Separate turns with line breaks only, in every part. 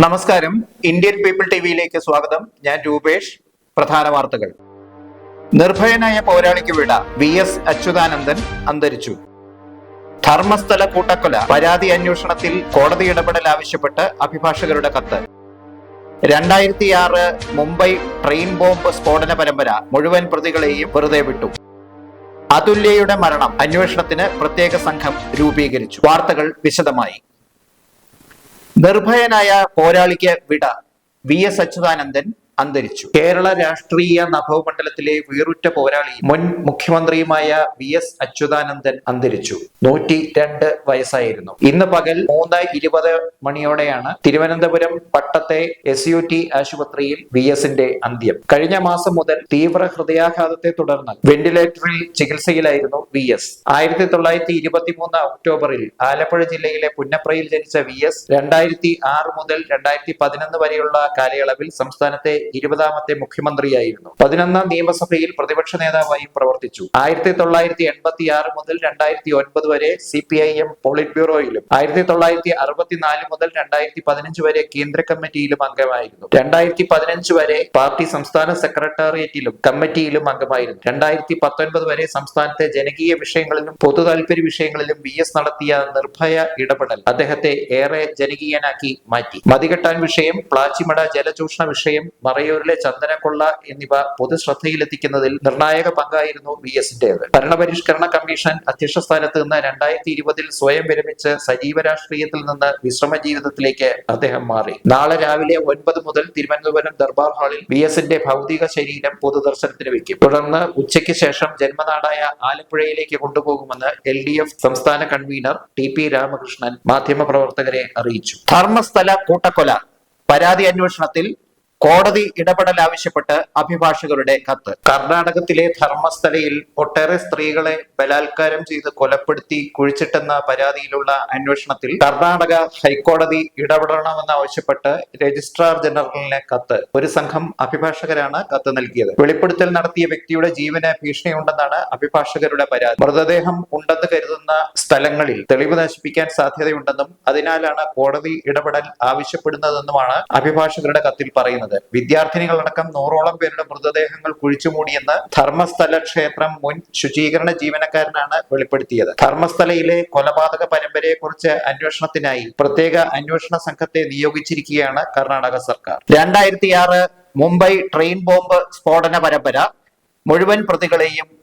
നമസ്കാരം. Indian people ടിവിയിലേക്ക് സ്വാഗതം. ഞാൻ രൂപേഷ്. പ്രധാന വാർത്തകൾ. നിർഭയനായ പോരാളിക്ക് വിട വി എസ് അച്യുതാനന്ദൻ അന്തരിച്ചു. ധർമ്മസ്ഥല കൂട്ടക്കൊല പരാതി അന്വേഷണത്തിൽ കോടതി ഇടപെടൽ ആവശ്യപ്പെട്ട് അഭിഭാഷകരുടെ കത്ത്. രണ്ടായിരത്തി ആറ് മുംബൈ ട്രെയിൻ ബോംബ് സ്ഫോടന പരമ്പര മുഴുവൻ പ്രതികളെയും വെറുതെ വിട്ടു. അതുല്യയുടെ മരണം അന്വേഷണത്തിന് പ്രത്യേക സംഘം രൂപീകരിച്ചു. വാർത്തകൾ വിശദമായി. നിർഭയനായ പോരാളിക്ക് വിട വി എസ് അച്യുതാനന്ദൻ അന്തരിച്ചു. കേരള രാഷ്ട്രീയ നഭവമണ്ഡലത്തിലെ വീറുറ്റ പോരാളി മുൻ മുഖ്യമന്ത്രിയുമായ വി എസ് അച്യുതാനന്ദൻ അന്തരിച്ചു. നൂറ്റി രണ്ട് വയസ്സായിരുന്നു. ഇന്ന് പകൽ മൂന്ന് ഇരുപത് മണിയോടെയാണ് തിരുവനന്തപുരം പട്ടത്തെ എസ് യു ടി ആശുപത്രിയിൽ വി എസിന്റെ അന്ത്യം. കഴിഞ്ഞ മാസം മുതൽ തീവ്ര ഹൃദയാഘാതത്തെ തുടർന്ന് വെന്റിലേറ്ററിൽ ചികിത്സയിലായിരുന്നു വി എസ്. ആയിരത്തി തൊള്ളായിരത്തി ഇരുപത്തി മൂന്ന് ഒക്ടോബറിൽ ആലപ്പുഴ ജില്ലയിലെ പുന്നപ്രയിൽ ജനിച്ച വി എസ് രണ്ടായിരത്തി ആറ് മുതൽ രണ്ടായിരത്തി പതിനൊന്ന് വരെയുള്ള കാലയളവിൽ സംസ്ഥാനത്തെ ഇരുപതാമത്തെ മുഖ്യമന്ത്രിയായിരുന്നു. പതിനൊന്നാം നിയമസഭയിൽ പ്രതിപക്ഷ നേതാവായും പ്രവർത്തിച്ചു. ആയിരത്തി തൊള്ളായിരത്തി എൺപത്തി ആറ് മുതൽ രണ്ടായിരത്തി ഒൻപത് വരെ C P I M polit ബ്യൂറോയിലും ആയിരത്തി തൊള്ളായിരത്തി അറുപത്തിനാല് മുതൽ രണ്ടായിരത്തി പതിനഞ്ച് വരെ കേന്ദ്ര കമ്മിറ്റിയിലും അംഗമായിരുന്നു. രണ്ടായിരത്തി പതിനഞ്ച് വരെ പാർട്ടി സംസ്ഥാന സെക്രട്ടേറിയറ്റിലും കമ്മിറ്റിയിലും അംഗമായിരുന്നു. രണ്ടായിരത്തി പത്തൊൻപത് വരെ സംസ്ഥാനത്തെ ജനകീയ വിഷയങ്ങളിലും പൊതു താല്പര്യ വിഷയങ്ങളിലും വി എസ് നടത്തിയ നിർഭയ ഇടപെടൽ അദ്ദേഹത്തെ ഏറെ ജനകീയനാക്കി മാറ്റി. മതികെട്ടാൻ വിഷയം പ്ലാച്ചിമട ജലചൂഷണ വിഷയം മറയൂരിലെ ചന്ദനക്കൊള്ള എന്നിവ പൊതുശ്രദ്ധയിലെത്തിക്കുന്നതിൽ നിർണായക പങ്കായിരുന്നു വി എസിന്റേത് ഭരണപരിഷ്കരണ കമ്മീഷൻ അധ്യക്ഷ സ്ഥാനത്ത് നിന്ന് രണ്ടായിരത്തി ഇരുപതിൽ സ്വയം വിരമിച്ച് സജീവ രാഷ്ട്രീയത്തിൽ നിന്ന് വിശ്രമ ജീവിതത്തിലേക്ക് അദ്ദേഹം മാറി. നാളെ രാവിലെ ഒൻപത് മുതൽ തിരുവനന്തപുരം ദർബാർ ഹാളിൽ വി എസിന്റെ ഭൗതിക ശരീരം പൊതുദർശനത്തിന് വെക്കും. തുടർന്ന് ഉച്ചയ്ക്ക് ശേഷം ജന്മനാടായ ആലപ്പുഴയിലേക്ക് കൊണ്ടുപോകുമെന്ന് എൽ ഡി എഫ് സംസ്ഥാന കൺവീനർ ടി പി രാമകൃഷ്ണൻ മാധ്യമപ്രവർത്തകരെ അറിയിച്ചു. ധർമ്മസ്ഥല കൂട്ടക്കൊല. പരാതി അന്വേഷണത്തിൽ കോടതി ഇടപെടൽ ആവശ്യപ്പെട്ട് അഭിഭാഷകരുടെ കത്ത്. കർണാടകത്തിലെ ധർമ്മസ്ഥലയിൽ ഒട്ടേറെ സ്ത്രീകളെ ബലാത്കാരം ചെയ്ത് കൊലപ്പെടുത്തി കുഴിച്ചിട്ടെന്ന പരാതിയിലുള്ള അന്വേഷണത്തിൽ കർണാടക ഹൈക്കോടതി ഇടപെടണമെന്ന് ആവശ്യപ്പെട്ട് രജിസ്ട്രാർ ജനറലിനെ കത്ത്. ഒരു സംഘം അഭിഭാഷകരാണ് കത്ത് നൽകിയത്. വെളിപ്പെടുത്തൽ നടത്തിയ വ്യക്തിയുടെ ജീവന് ഭീഷണിയുണ്ടെന്നാണ് അഭിഭാഷകരുടെ പരാതി. മൃതദേഹം ഉണ്ടെന്ന് കരുതുന്ന സ്ഥലങ്ങളിൽ തെളിവ് നശിപ്പിക്കാൻ സാധ്യതയുണ്ടെന്നും അതിനാലാണ് കോടതി ഇടപെടൽ ആവശ്യപ്പെടുന്നതെന്നുമാണ് അഭിഭാഷകരുടെ കത്തിൽ പറയുന്നത്. വിദ്യാർത്ഥിനികളടക്കം നൂറോളം പേരുടെ മൃതദേഹങ്ങൾ കുഴിച്ചുമൂടിയെന്ന് ധർമ്മസ്ഥല ക്ഷേത്രം മുൻ ശുചീകരണ ജീവനക്കാരനാണ് വെളിപ്പെടുത്തിയത്. ധർമ്മസ്ഥലയിലെ കൊലപാതക പരമ്പരയെക്കുറിച്ച് അന്വേഷണത്തിനായി പ്രത്യേക അന്വേഷണ സംഘത്തെ നിയോഗിച്ചിരിക്കുകയാണ് കർണാടക സർക്കാർ. രണ്ടായിരത്തി ആറ് മുംബൈ ട്രെയിൻ ബോംബ് സ്ഫോടന പരമ്പര മുഴുവൻ പ്രതികളെയും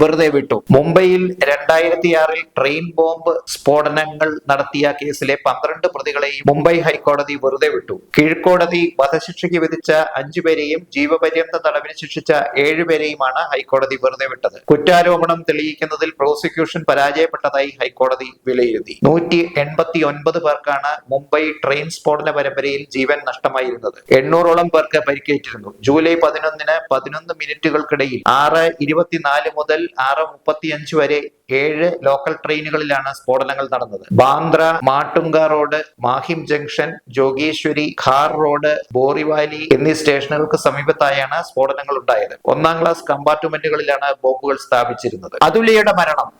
വെറുതെ വിട്ടു. മുംബൈയിൽ രണ്ടായിരത്തി ആറിൽ ട്രെയിൻ ബോംബ് സ്ഫോടനങ്ങൾ നടത്തിയ കേസിലെ പന്ത്രണ്ട് പ്രതികളെയും മുംബൈ ഹൈക്കോടതി വെറുതെ വിട്ടു. കീഴ്ക്കോടതി വധശിക്ഷയ്ക്ക് വിധിച്ച അഞ്ചുപേരെയും ജീവപര്യന്ത തടവിന് ശിക്ഷിച്ച ഏഴുപേരെയുമാണ് ഹൈക്കോടതി വെറുതെ വിട്ടത്. കുറ്റാരോപണം തെളിയിക്കുന്നതിൽ പ്രോസിക്യൂഷൻ പരാജയപ്പെട്ടതായി ഹൈക്കോടതി വിലയിരുത്തി. നൂറ്റി എൺപത്തി ഒൻപത് പേർക്കാണ് മുംബൈ ട്രെയിൻ സ്ഫോടന പരമ്പരയിൽ ജീവൻ നഷ്ടമായിരുന്നത്. എണ്ണൂറോളം പേർക്ക് പരിക്കേറ്റിരുന്നു. ജൂലൈ പതിനൊന്നിന് പതിനൊന്ന് മിനിറ്റുകൾക്കിടയിൽ ആറ് ഇരുപത്തിനാല് മുതൽ ആറ് മുപ്പത്തിയഞ്ച് വരെ ഏഴ് ലോക്കൽ ട്രെയിനുകളിലാണ് സ്ഫോടനങ്ങൾ നടന്നത്. Bandra Matunga road Mahim junction Jogeshwari Khar road Borivali എന്നീ സ്റ്റേഷനുകൾക്ക് സമീപത്തായാണ് സ്ഫോടനങ്ങൾ ഉണ്ടായത്. ഒന്നാം ക്ലാസ് കമ്പാർട്ട്മെന്റുകളിലാണ് ബോംബുകൾ സ്ഥാപിച്ചിരുന്നത്. അതുലിയുടെ മരണം.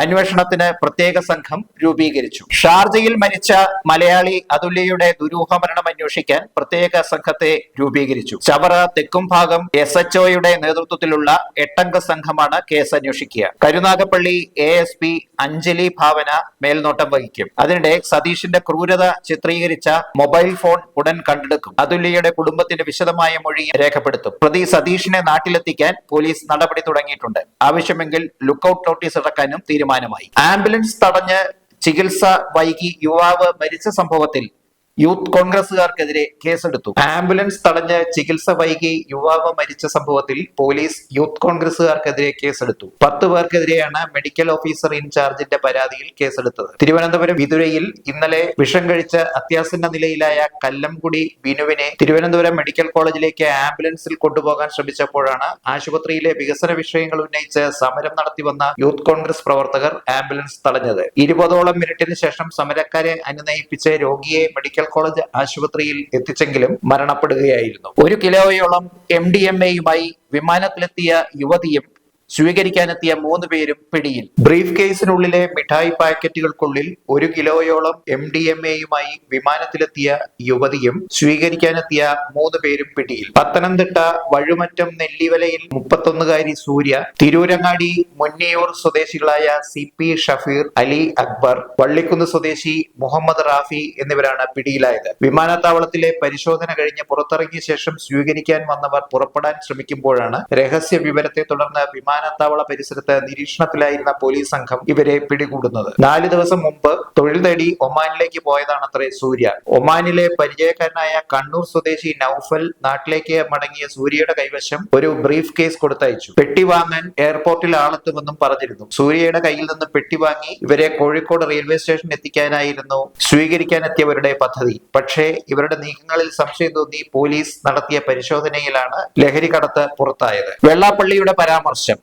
അന്വേഷണത്തിന് പ്രത്യേക സംഘം രൂപീകരിച്ചു. ഷാർജയിൽ മരിച്ച മലയാളി അതുല്യയുടെ ദുരൂഹ മരണം അന്വേഷിക്കാൻ പ്രത്യേക സംഘത്തെ രൂപീകരിച്ചു. ചവറ തെക്കും ഭാഗം എസ് എച്ച് ഒയുടെ നേതൃത്വത്തിലുള്ള എട്ടംഗ സംഘമാണ് കേസ് അന്വേഷിക്കുക Karunagappally A S P Anjali Bhavana മേൽനോട്ടം വഹിക്കും. അതിനിടെ സതീഷിന്റെ ക്രൂരത ചിത്രീകരിച്ച മൊബൈൽ ഫോൺ ഉടൻ കണ്ടെടുക്കും. അതുല്യയുടെ കുടുംബത്തിന്റെ വിശദമായ മൊഴി രേഖപ്പെടുത്തും. പ്രതി സതീഷിനെ നാട്ടിലെത്തിക്കാൻ പോലീസ് നടപടി തുടങ്ങിയിട്ടുണ്ട്. ആവശ്യമെങ്കിൽ ലുക്കൌട്ട് നോട്ടീസ് ഇറക്കാനും തീരുമാനമായി. ആംബുലൻസ് തടഞ്ഞ് ചികിത്സ വൈകി യുവാവ് മരിച്ച സംഭവത്തിൽ യൂത്ത് കോൺഗ്രസുകാർക്കെതിരെ കേസെടുത്തു. ആംബുലൻസ് തടഞ്ഞ് ചികിത്സ വൈകി യുവാവ് മരിച്ച സംഭവത്തിൽ പോലീസ് യൂത്ത് കോൺഗ്രസുകാർക്കെതിരെ കേസെടുത്തു. പത്ത് പേർക്കെതിരെയാണ് മെഡിക്കൽ ഓഫീസർ ഇൻചാർജിന്റെ പരാതിയിൽ കേസെടുത്തത്. തിരുവനന്തപുരം വിതുരയിൽ ഇന്നലെ വിഷം കഴിച്ച അത്യാസന്ന നിലയിലായ കല്ലംകുടി ബിനുവിനെ തിരുവനന്തപുരം മെഡിക്കൽ കോളേജിലേക്ക് ആംബുലൻസിൽ കൊണ്ടുപോകാൻ ശ്രമിച്ചപ്പോഴാണ് ആശുപത്രിയിലെ വികസന വിഷയങ്ങൾ ഉന്നയിച്ച് സമരം നടത്തി വന്ന യൂത്ത് കോൺഗ്രസ് പ്രവർത്തകർ ആംബുലൻസ് തടഞ്ഞത്. ഇരുപതോളം മിനിറ്റിന് ശേഷം സമരക്കാരെ അനുനയിപ്പിച്ച് രോഗിയെ മെഡിക്കൽ കോളേജ് ആശുപത്രിയിൽ എത്തിച്ചെങ്കിലും മരണപ്പെടുകയായിരുന്നു. ഒരു കിലോയോളം എം ഡി എം എയുമായി വിമാനത്തിലെത്തിയ യുവതിയും സ്വീകരിക്കാനെത്തിയ മൂന്ന് പേരും പിടിയിൽ. ബ്രീഫ് കേസിനുള്ളിലെ മിഠായി പാക്കറ്റുകൾക്കുള്ളിൽ ഒരു കിലോയോളം എം ഡി എം എയുമായി വിമാനത്തിലെത്തിയ യുവതിയും സ്വീകരിക്കാനെത്തിയ മൂന്ന് പേരും പിടിയിൽ. പത്തനംതിട്ട വഴുമറ്റം നെല്ലിവലയിൽ മുപ്പത്തൊന്നുകാരി സൂര്യ തിരൂരങ്ങാടി മുന്നിയൂർ സ്വദേശികളായ സി പി ഷഫീർ അലി അക്ബർ വള്ളിക്കുന്ന് സ്വദേശി മുഹമ്മദ് റാഫി എന്നിവരാണ് പിടിയിലായത്. വിമാനത്താവളത്തിലെ പരിശോധന കഴിഞ്ഞ് പുറത്തിറങ്ങിയ ശേഷം സ്വീകരിക്കാൻ വന്നവർ പുറപ്പെടാൻ ശ്രമിക്കുമ്പോഴാണ് രഹസ്യ വിവരത്തെ തുടർന്ന് വിമാനത്താവള പരിസരത്ത് നിരീക്ഷണത്തിലായിരുന്ന പോലീസ് സംഘം ഇവരെ പിടികൂടുന്നത്. നാല് ദിവസം മുമ്പ് തൊഴിൽ തേടി ഒമാനിലേക്ക് പോയതാണത്രേ സൂര്യ. ഒമാനിലെ പരിചയക്കാരനായ കണ്ണൂർ സ്വദേശി നൌഫൽ നാട്ടിലേക്ക് മടങ്ങിയ സൂര്യയുടെ കൈവശം ഒരു ബ്രീഫ് കേസ് കൊടുത്തയച്ചു. പെട്ടി വാങ്ങാൻ എയർപോർട്ടിൽ ആളെത്തുമെന്നും പറഞ്ഞിരുന്നു. സൂര്യയുടെ കയ്യിൽ നിന്ന് പെട്ടി വാങ്ങി ഇവരെ കോഴിക്കോട് റെയിൽവേ സ്റ്റേഷൻ എത്തിക്കാനായിരുന്നു സ്വീകരിക്കാനെത്തിയവരുടെ പദ്ധതി. പക്ഷേ ഇവരുടെ നീക്കങ്ങളിൽ സംശയം തോന്നി പോലീസ് നടത്തിയ പരിശോധനയിലാണ് ലഹരി കടത്ത് പുറത്തായത്. വെള്ളാപ്പള്ളിയുടെ പരാമർശം.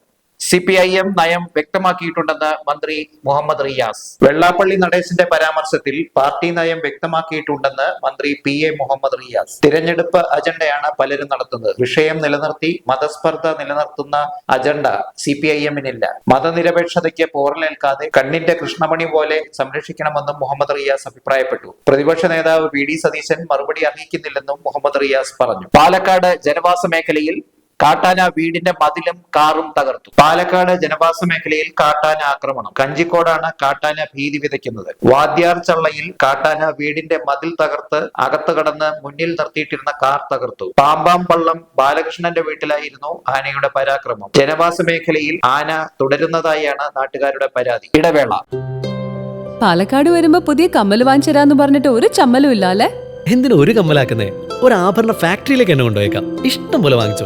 സി പി ഐ എം നയം വ്യക്തമാക്കിയിട്ടുണ്ടെന്ന് മന്ത്രി മുഹമ്മദ് റിയാസ്. വെള്ളാപ്പള്ളി നടേശന്റെ പരാമർശത്തിൽ പാർട്ടി നയം വ്യക്തമാക്കിയിട്ടുണ്ടെന്ന് മന്ത്രി പി എ മുഹമ്മദ് റിയാസ്. തിരഞ്ഞെടുപ്പ് അജണ്ടയാണ് പലരും നടത്തുന്നത്. വിഷയം നിലനിർത്തി മതസ്പർദ്ധ നിലനിർത്തുന്ന അജണ്ട സി പി ഐ എമ്മിനില്ല മതനിരപേക്ഷതയ്ക്ക് പോറലേൽക്കാതെ കണ്ണിന്റെ കൃഷ്ണമണി പോലെ സംരക്ഷിക്കണമെന്നും മുഹമ്മദ് റിയാസ് അഭിപ്രായപ്പെട്ടു. പ്രതിപക്ഷ നേതാവ് വി ഡി സതീശൻ മറുപടി അറിയിക്കുന്നില്ലെന്നും മുഹമ്മദ് റിയാസ് പറഞ്ഞു. പാലക്കാട് ജനവാസ മേഖലയിൽ കാട്ടാന വീടിന്റെ മതിലും കാറും തകർത്തു. പാലക്കാട് ജനവാസ മേഖലയിൽ കാട്ടാന ആക്രമണം. കഞ്ചിക്കോടാണ് കാട്ടാന ഭീതി വിതയ്ക്കുന്നത്. വാദ്യാർ ചള്ളയിൽ കാട്ടാന വീടിന്റെ മതിൽ തകർത്ത് അകത്ത് കടന്ന് മുന്നിൽ നിർത്തിയിട്ടിരുന്ന കാർ തകർത്തു. പാമ്പാം പള്ളം ബാലകൃഷ്ണന്റെ വീട്ടിലായിരുന്നു ആനയുടെ പരാക്രമം. ജനവാസ മേഖലയിൽ ആന തുടരുന്നതായാണ് നാട്ടുകാരുടെ പരാതി. ഇടവേള.
പാലക്കാട് വരുമ്പോ പുതിയ കമ്മൽ വാങ്ങിച്ചരാന്ന് പറഞ്ഞിട്ട് ഒരു ചമ്മലും ഇല്ല അല്ലെ
എന്തിനു ഒരു കമ്മലാക്കുന്നേ? ഒരു ആഭരണ ഫാക്ടറിയിലേക്ക് എന്നെ കൊണ്ടുപോയേക്കാം. ഇഷ്ടം പോലെ വാങ്ങിച്ചു.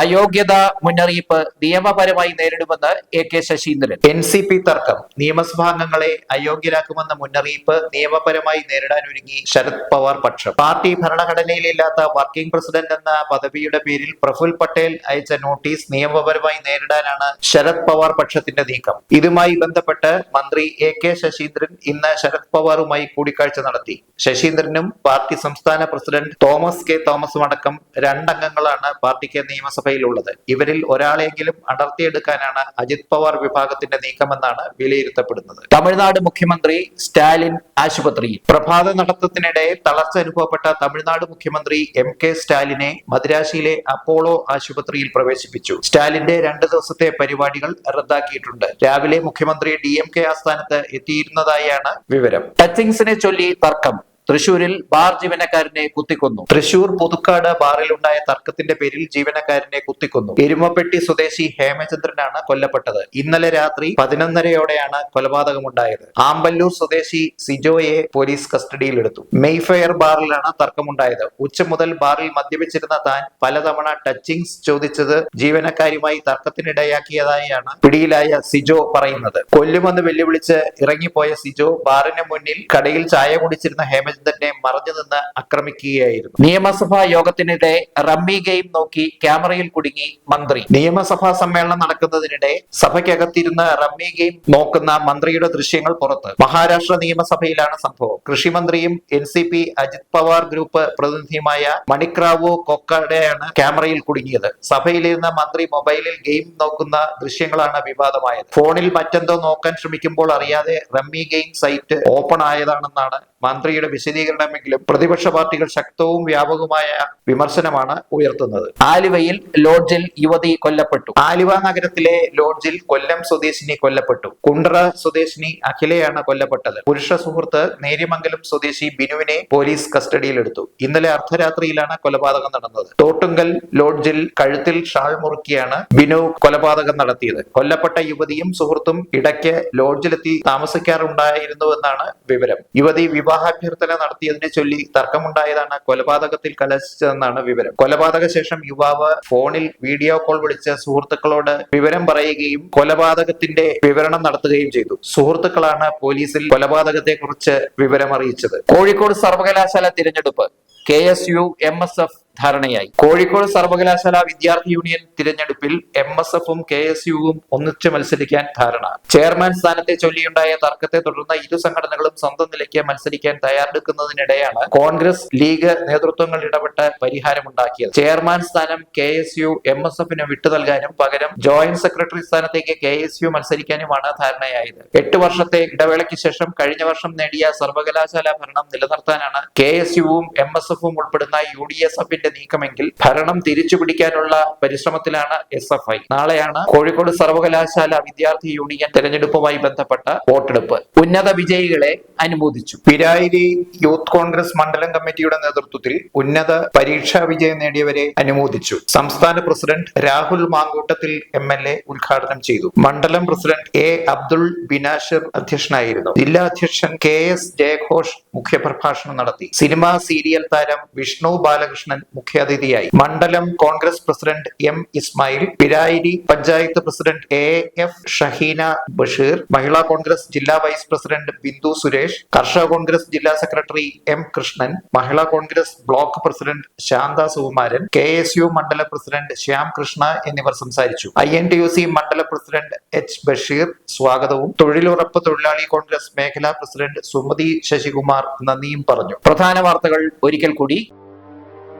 അയോഗ്യത മുന്നറിയിപ്പ് നിയമപരമായി നേരിടുമെന്ന് A K Saseendran N C P തർക്കം. നിയമസഭാംഗങ്ങളെ അയോഗ്യരാക്കുമെന്ന മുന്നറിയിപ്പ് നിയമപരമായി നേരിടാനൊരുങ്ങി ശരത് പവാർ പക്ഷം. പാർട്ടി ഭരണഘടനയിലില്ലാത്ത വർക്കിംഗ് പ്രസിഡന്റ് എന്ന പദവിയുടെ പേരിൽ പ്രഫുൽ പട്ടേൽ അയച്ച നോട്ടീസ് നിയമപരമായി നേരിടാനാണ് ശരത് പവാർ പക്ഷത്തിന്റെ നീക്കം. ഇതുമായി ബന്ധപ്പെട്ട് മന്ത്രി എ കെ ശശീന്ദ്രൻ ഇന്ന് ശരത് പവാറുമായി കൂടിക്കാഴ്ച നടത്തി. ശശീന്ദ്രനും പാർട്ടി സംസ്ഥാന പ്രസിഡന്റ് തോമസ് കെ തോമസും അടക്കം രണ്ടംഗങ്ങളാണ് പാർട്ടിക്ക് നിയമസഭയിലുള്ളത് ഇവരിൽ ഒരാളെങ്കിലും അടർത്തിയെടുക്കാനാണ് അജിത് പവാർ വിഭാഗത്തിന്റെ നീക്കമെന്നാണ് വിലയിരുത്തപ്പെടുന്നത്. തമിഴ്നാട് മുഖ്യമന്ത്രി സ്റ്റാലിൻ ആശുപത്രിയിൽ. പ്രഭാത നടത്തത്തിനിടെ തളർച്ച അനുഭവപ്പെട്ട തമിഴ്നാട് മുഖ്യമന്ത്രി എം കെ സ്റ്റാലിനെ മദ്രാശിയിലെ അപ്പോളോ ആശുപത്രിയിൽ പ്രവേശിപ്പിച്ചു. സ്റ്റാലിന്റെ രണ്ട് ദിവസത്തെ പരിപാടികൾ റദ്ദാക്കിയിട്ടുണ്ട്. രാവിലെ മുഖ്യമന്ത്രി ഡി എം കെ ആസ്ഥാനത്ത് എത്തിയിരുന്നതായാണ് വിവരം. ടച്ചിങ്സിനെ ചൊല്ലി തർക്കം. തൃശൂരിൽ ബാർ ജീവനക്കാരനെ കുത്തിക്കൊന്നു. തൃശൂർ പുതുക്കാട് ബാറിലുണ്ടായ തർക്കത്തിന്റെ പേരിൽ ജീവനക്കാരനെ കുത്തിക്കൊന്നു. എരുമപ്പെട്ടി സ്വദേശി ഹേമചന്ദ്രനാണ് കൊല്ലപ്പെട്ടത്. ഇന്നലെ രാത്രി പതിനൊന്നരയോടെയാണ് കൊലപാതകമുണ്ടായത്. ആമ്പല്ലൂർ സ്വദേശി സിജോയെ പോലീസ് കസ്റ്റഡിയിലെടുത്തു. മെയ്ഫെയർ ബാറിലാണ് തർക്കമുണ്ടായത്. ഉച്ച മുതൽ ബാറിൽ മദ്യപിച്ചിരുന്ന താൻ പലതവണ ടച്ചിങ്സ് ചോദിച്ചത് ജീവനക്കാരുമായി തർക്കത്തിനിടയാക്കിയതായാണ് പിടിയിലായ സിജോ പറയുന്നത്. കൊല്ലുമെന്ന് വെല്ലുവിളിച്ച് ഇറങ്ങിപ്പോയ സിജോ ബാറിന് മുന്നിൽ കടയിൽ ചായ കുടിച്ചിരുന്ന ഹേമചന്ദ്രൻ തന്നെ മറഞ്ഞു നിന്ന് ആക്രമിക്കുകയായിരുന്നു. നിയമസഭാ യോഗത്തിനിടെ റമ്മി ഗെയിം നോക്കി ക്യാമറയിൽ കുടുങ്ങി മന്ത്രി. നിയമസഭാ സമ്മേളനം നടക്കുന്നതിനിടെ സഭയ്ക്കകത്തിരുന്ന് റമ്മി ഗെയിം നോക്കുന്ന മന്ത്രിയുടെ ദൃശ്യങ്ങൾ പുറത്ത്. മഹാരാഷ്ട്ര നിയമസഭയിലാണ് സംഭവം. കൃഷിമന്ത്രിയും N C P Ajit Pawar group പ്രതിനിധിയുമായ Manikrao കൊക്കടെയാണ് ക്യാമറയിൽ കുടുങ്ങിയത്. സഭയിലിരുന്ന മന്ത്രി മൊബൈലിൽ ഗെയിം നോക്കുന്ന ദൃശ്യങ്ങളാണ് വിവാദമായത്. ഫോണിൽ മറ്റെന്തോ നോക്കാൻ ശ്രമിക്കുമ്പോൾ അറിയാതെ റമ്മി ഗെയിം സൈറ്റ് ഓപ്പൺ ആയതാണെന്നാണ് മന്ത്രിയുടെ വിശദീകരണമെങ്കിലും പ്രതിപക്ഷ പാർട്ടികൾ ശക്തവും വ്യാപകവുമായ വിമർശനമാണ് ഉയർത്തുന്നത്. ആലുവയിൽ ലോഡ്ജിൽ യുവതി കൊല്ലപ്പെട്ടു. ആലുവ നഗരത്തിലെ ലോഡ്ജിൽ കൊല്ലം സ്വദേശിനി കൊല്ലപ്പെട്ടു. കുണ്ടറ സ്വദേശിനി അഖിലയാണ് കൊല്ലപ്പെട്ടത്. പുരുഷ സുഹൃത്ത് നേര്യമംഗലം സ്വദേശി ബിനുവിനെ പോലീസ് കസ്റ്റഡിയിലെടുത്തു. ഇന്നലെ അർദ്ധരാത്രിയിലാണ് കൊലപാതകം നടന്നത്. തോട്ടുങ്കൽ ലോഡ്ജിൽ കഴുത്തിൽ ഷാൾ മുറുക്കിയാണ് ബിനു കൊലപാതകം നടത്തിയത്. കൊല്ലപ്പെട്ട യുവതിയും സുഹൃത്തും ഇടയ്ക്ക് ലോഡ്ജിലെത്തി താമസിക്കാറുണ്ടായിരുന്നുവെന്നാണ് വിവരം. യുവതി വിവാഹാഭ്യർത്ഥന നടത്തിയതിനെ ചൊല്ലി തർക്കമുണ്ടായതാണ് കൊലപാതകത്തിൽ കലശിച്ചതെന്നാണ് വിവരം. കൊലപാതക ശേഷം യുവാവ് ഫോണിൽ വീഡിയോ കോൾ വിളിച്ച് സുഹൃത്തുക്കളോട് വിവരം പറയുകയും കൊലപാതകത്തിന്റെ വിവരണം നടത്തുകയും ചെയ്തു. സുഹൃത്തുക്കളാണ് പോലീസിൽ കൊലപാതകത്തെ കുറിച്ച് വിവരം അറിയിച്ചത് കോഴിക്കോട് സർവകലാശാല തിരഞ്ഞെടുപ്പ്. K S U M S F ധാരണയായി. കോഴിക്കോട് സർവകലാശാല വിദ്യാർത്ഥി യൂണിയൻ തിരഞ്ഞെടുപ്പിൽ എം എസ് എഫും കെ എസ് യുവും ഒന്നിച്ച് മത്സരിക്കാൻ ധാരണ. ചെയർമാൻ സ്ഥാനത്തെ ചൊല്ലിയുണ്ടായ തർക്കത്തെ തുടർന്ന് ഇരു സംഘടനകളും സ്വന്തം നിലയ്ക്ക് മത്സരിക്കാൻ തയ്യാറെടുക്കുന്നതിനിടെയാണ് കോൺഗ്രസ് ലീഗ് നേതൃത്വങ്ങൾ ഇടപെട്ട് പരിഹാരമുണ്ടാക്കിയത്. ചെയർമാൻ സ്ഥാനം K S U M S എഫിന് വിട്ടു നൽകാനും പകരം ജോയിന്റ് സെക്രട്ടറി സ്ഥാനത്തേക്ക് കെ എസ് യു മത്സരിക്കാനുമാണ് ധാരണയായത്. എട്ട് വർഷത്തെ ഇടവേളയ്ക്ക് ശേഷം കഴിഞ്ഞ വർഷം നേടിയ സർവകലാശാല ഭരണം നിലനിർത്താനാണ് കെ എസ് യുവും എം എസ് എഫും ഉൾപ്പെടുന്ന യു ഡി എസ് എഫിന്റെ നീക്കമെങ്കിൽ ഭരണം തിരിച്ചു പിടിക്കാനുള്ള പരിശ്രമത്തിലാണ് എസ് എഫ് ഐ. നാളെയാണ് കോഴിക്കോട് സർവകലാശാല വിദ്യാർത്ഥി യൂണിയൻ തെരഞ്ഞെടുപ്പുമായി ബന്ധപ്പെട്ട വോട്ടെടുപ്പ്. ഉന്നത വിജയികളെ അനുമോദിച്ചു. പിരായിരി യൂത്ത് കോൺഗ്രസ് മണ്ഡലം കമ്മിറ്റിയുടെ നേതൃത്വത്തിൽ ഉന്നത പരീക്ഷാ വിജയം നേടിയവരെ അനുമോദിച്ചു. സംസ്ഥാന president Rahul Mankoottathil M L A ഉദ്ഘാടനം ചെയ്തു. മണ്ഡലം പ്രസിഡന്റ് എ അബ്ദുൾ ബിനാഷിർ അധ്യക്ഷനായിരുന്നു. ജില്ലാ അധ്യക്ഷൻ കെ എസ് ജയഘോഷ് മുഖ്യപ്രഭാഷണം നടത്തി. സിനിമാ സീരിയൽ താരം വിഷ്ണു ബാലകൃഷ്ണൻ മുഖ്യാതിഥിയായി. മണ്ഡലം Congress president M Ismail Pirayiri panchayat president A F Shaheena Basheer Mahila Congress ജില്ലാ വൈസ് പ്രസിഡന്റ് ബിന്ദു സുരേഷ് കർഷക കോൺഗ്രസ് ജില്ലാ secretary M Krishnan Mahila Congress block president Shantha Sukumaran K S U മണ്ഡല president Shyam Krishna എന്നിവർ സംസാരിച്ചു. I N T U C Mandala president H Basheer സ്വാഗതവും. തൊഴിലുറപ്പ് തൊഴിലാളി കോൺഗ്രസ് മേഖലാ president Sumathi Sasikumar നന്ദിയും പറഞ്ഞു. പ്രധാന വാർത്തകൾ ഒരിക്കൽ കൂടി.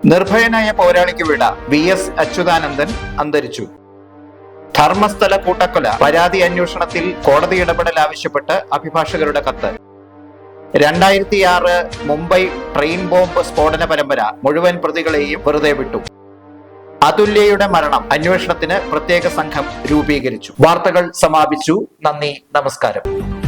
നിർഭയനായ പോരാളിക്ക് വിട വി എസ് അച്യുതാനന്ദൻ അന്തരിച്ചു. ധർമ്മസ്ഥല കൂട്ടക്കൊല പരാതി അന്വേഷണത്തിൽ കോടതി ഇടപെടൽ ആവശ്യപ്പെട്ട് അഭിഭാഷകരുടെ കത്ത്. രണ്ടായിരത്തി ആറ് മുംബൈ ട്രെയിൻ ബോംബ് സ്ഫോടന പരമ്പര മുഴുവൻ പ്രതികളെയും വെറുതെ വിട്ടു. അതുല്യയുടെ മരണം അന്വേഷണത്തിന് പ്രത്യേക സംഘം രൂപീകരിച്ചു. വാർത്തകൾ സമാപിച്ചു. നന്ദി നമസ്കാരം.